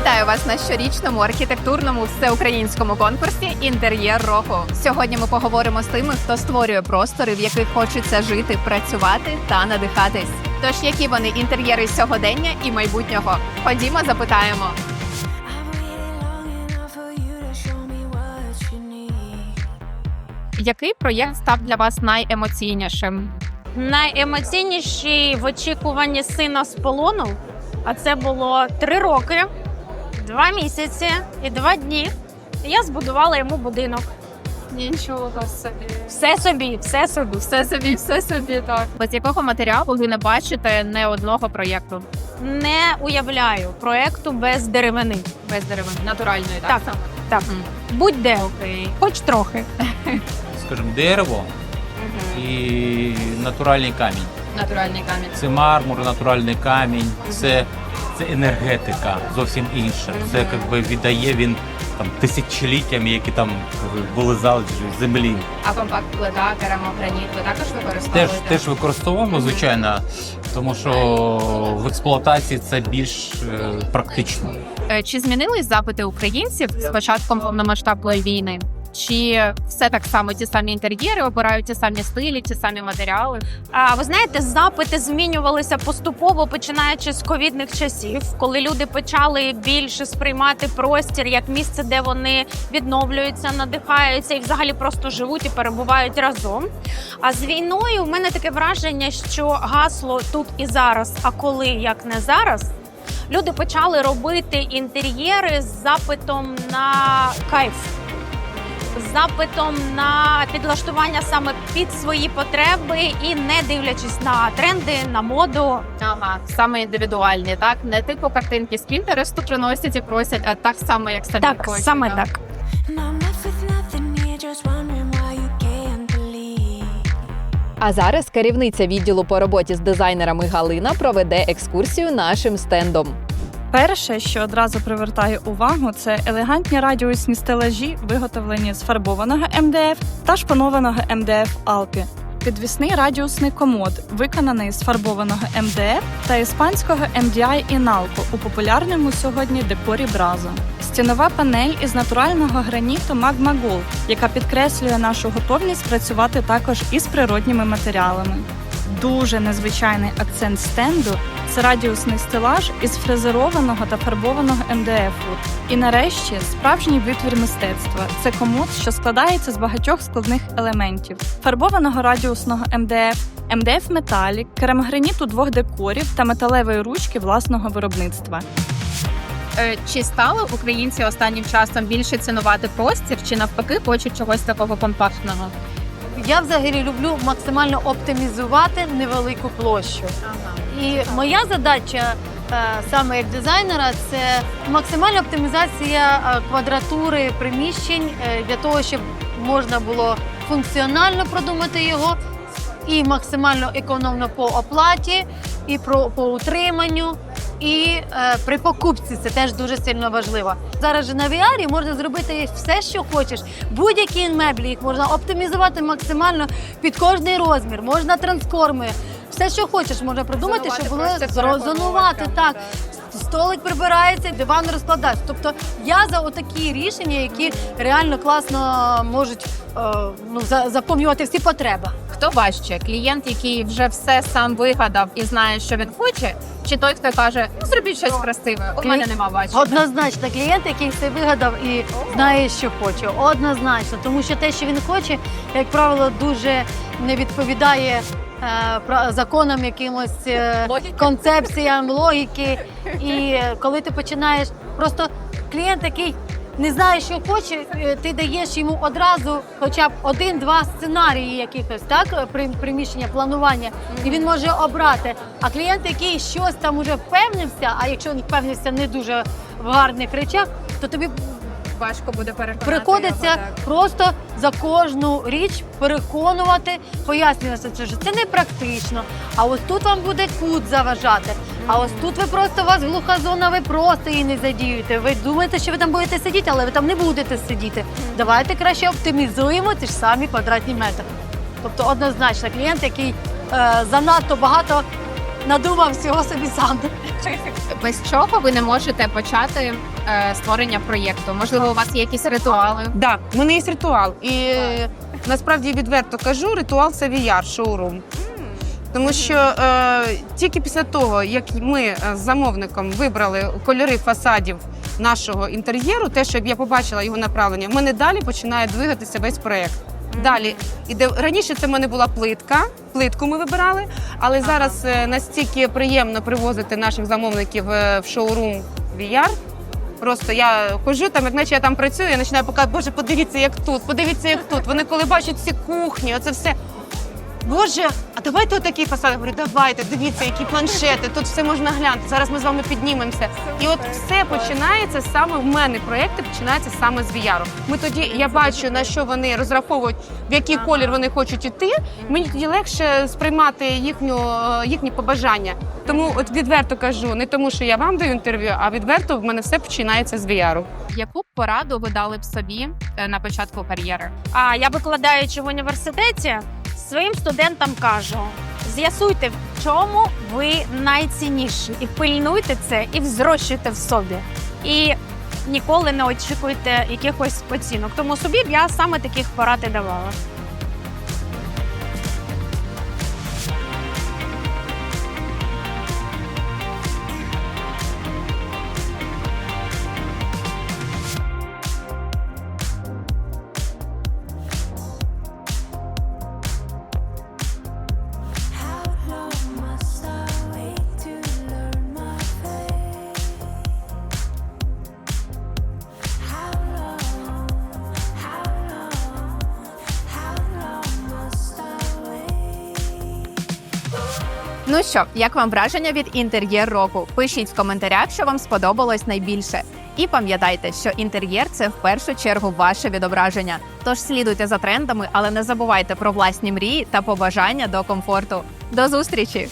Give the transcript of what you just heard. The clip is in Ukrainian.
Вітаю вас на щорічному архітектурному всеукраїнському конкурсі Інтер'єр року. Сьогодні ми поговоримо з тими, хто створює простори, в яких хочеться жити, працювати та надихатись. Тож, які вони інтер'єри сьогодення і майбутнього? Ходімо, запитаємо. Який проєкт став для вас найемоційнішим? найемоційніші в очікуванні сина з полону. А це було три роки, два місяці і два дні. І Я збудувала йому будинок. Нічого собі. Все собі, все собі. Все собі, все собі так. Без якого матеріалу ви не бачите не одного проєкту? Не уявляю проекту без деревини. Без деревини, натуральної, Так, так. Мгм. Будь-де, Окей. хоч трохи. скажімо, дерево і натуральний камінь. Натуральний камінь. Це мармур, натуральний камінь, це, це енергетика зовсім інша. Це якби віддає він там тисячоліттями, які там були залежі землі. А компакт плита, керамограніт ви також Теж, використовуєте? теж використовуємо, звичайно, тому що в експлуатації це більш е, практично. Е, Чи змінились запити українців з початком повномасштабної війни? Чи все так само ті самі інтер'єри, обирають ті самі стилі, ті самі матеріали? А ви знаєте, запити змінювалися поступово, починаючи з ковідних часів, коли люди почали більше сприймати простір як місце, де вони відновлюються, надихаються і взагалі просто живуть і перебувають разом. А з війною в мене таке враження, що гасло тут і зараз, а коли як не зараз. Люди почали робити інтер'єри з запитом на кайф, з запитом на підлаштування саме під свої потреби і не дивлячись на тренди, на моду. Ага, саме індивідуальні, так не типу картинки з Пінтересту приносять і просять, а так само, як самі Так, хочуть, саме так. А зараз керівниця відділу по роботі з дизайнерами Галина проведе екскурсію нашим стендом. Перше, що одразу привертає увагу, це елегантні радіусні стелажі, виготовлені з фарбованого МДФ та шпанованого МДФ Алпі. Підвісний радіусний комод, виконаний з фарбованого МДФ та іспанського MDI Іналко у популярному сьогодні декорі Бразо. Стінова панель із натурального граніту Magma Gold, яка підкреслює нашу готовність працювати також із природніми матеріалами. Дуже незвичайний акцент стенду це радіусний стелаж із фрезерованого та фарбованого МДФу. І нарешті справжній витвір мистецтва це комод, що складається з багатьох складних елементів: фарбованого радіусного МДФ, МДФ металік, керамограніту двох декорів та металевої ручки власного виробництва. Е, Чи стали українці останнім часом більше цінувати простір, чи навпаки хочуть чогось такого компактного? Я взагалі люблю максимально оптимізувати невелику площу. І моя задача е, саме як дизайнера це максимальна оптимізація е, квадратури приміщень е, для того, щоб можна було функціонально продумати його і максимально економно по оплаті, і про по утриманню. І е, при покупці це теж дуже сильно важливо. Зараз же на VR можна зробити все, що хочеш. Будь-які меблі їх можна оптимізувати максимально під кожний розмір, можна трансформи, все, що хочеш, можна придумати, щоб було зрозонувати. Так. Столик прибирається, диван розкладається. Тобто я за отакі рішення, які реально класно можуть е, ну, за- заповнювати всі потреби. Хто важче? Клієнт, який вже все сам вигадав і знає, що він хоче, чи той, хто каже, «Ну, зробіть щось красиве, у мене нема бачення. Однозначно, клієнт, який все вигадав і знає, що хоче. Однозначно, тому що те, що він хоче, як правило, дуже не відповідає е, законам якимось е, Логіки. концепціям, логіки. І е, коли ти починаєш, просто клієнт, який не знає, що хоче, е, ти даєш йому одразу хоча б один-два сценарії якихось, так, е, при- приміщення планування, і він може обрати. А клієнт, який щось там уже впевнився, а якщо він впевнився не дуже в гарних речах, то тобі Важко буде переконати. приходиться його, так. просто за кожну річ переконувати, пояснювати, що це не практично. А ось тут вам буде кут заважати. А ось тут ви просто у вас глуха зона, ви просто її не задіюєте. Ви думаєте, що ви там будете сидіти, але ви там не будете сидіти. Давайте краще оптимізуємо ті ж самі квадратні метри. Тобто однозначно клієнт, який е, занадто багато надумав всього собі сам. Без чого ви не можете почати е, створення проєкту? Можливо, у вас є якісь ритуали? Да, в мене є ритуал. І е, насправді відверто кажу, ритуал це VR шоурум. Тому що е, тільки після того, як ми е, з замовником вибрали кольори фасадів нашого інтер'єру, те, що я побачила його направлення, в мене далі починає двигатися весь проєкт. Далі іде раніше це в мене була плитка, плитку ми вибирали, але зараз е, настільки приємно привозити наших замовників е, в шоурум VR, Просто я ходжу там, як наче я там працюю, я починаю показувати, боже, подивіться, як тут, подивіться, як тут. Вони коли бачать ці кухні, оце все. Боже, а давайте отакий фасад. Я говорю, давайте, дивіться, які планшети, тут все можна глянути. Зараз ми з вами піднімемося. І от все починається саме в мене. Проекти починаються саме з VR. Ми тоді я бачу на що вони розраховують, в який колір вони хочуть іти. Мені тоді легше сприймати їхню їхні побажання. Тому от відверто кажу, не тому, що я вам даю інтерв'ю, а відверто в мене все починається з VR. Яку пораду ви дали б собі е, на початку кар'єри? А я викладаючи в університеті, своїм студентам кажу: з'ясуйте, в чому ви найцінніші, і пильнуйте це, і взрощуйте в собі. І ніколи не очікуйте якихось оцінок. Тому собі б я саме таких порад і давала. Ну що, як вам враження від інтер'єр року? Пишіть в коментарях, що вам сподобалось найбільше. І пам'ятайте, що інтер'єр це в першу чергу ваше відображення. Тож слідуйте за трендами, але не забувайте про власні мрії та побажання до комфорту. До зустрічі!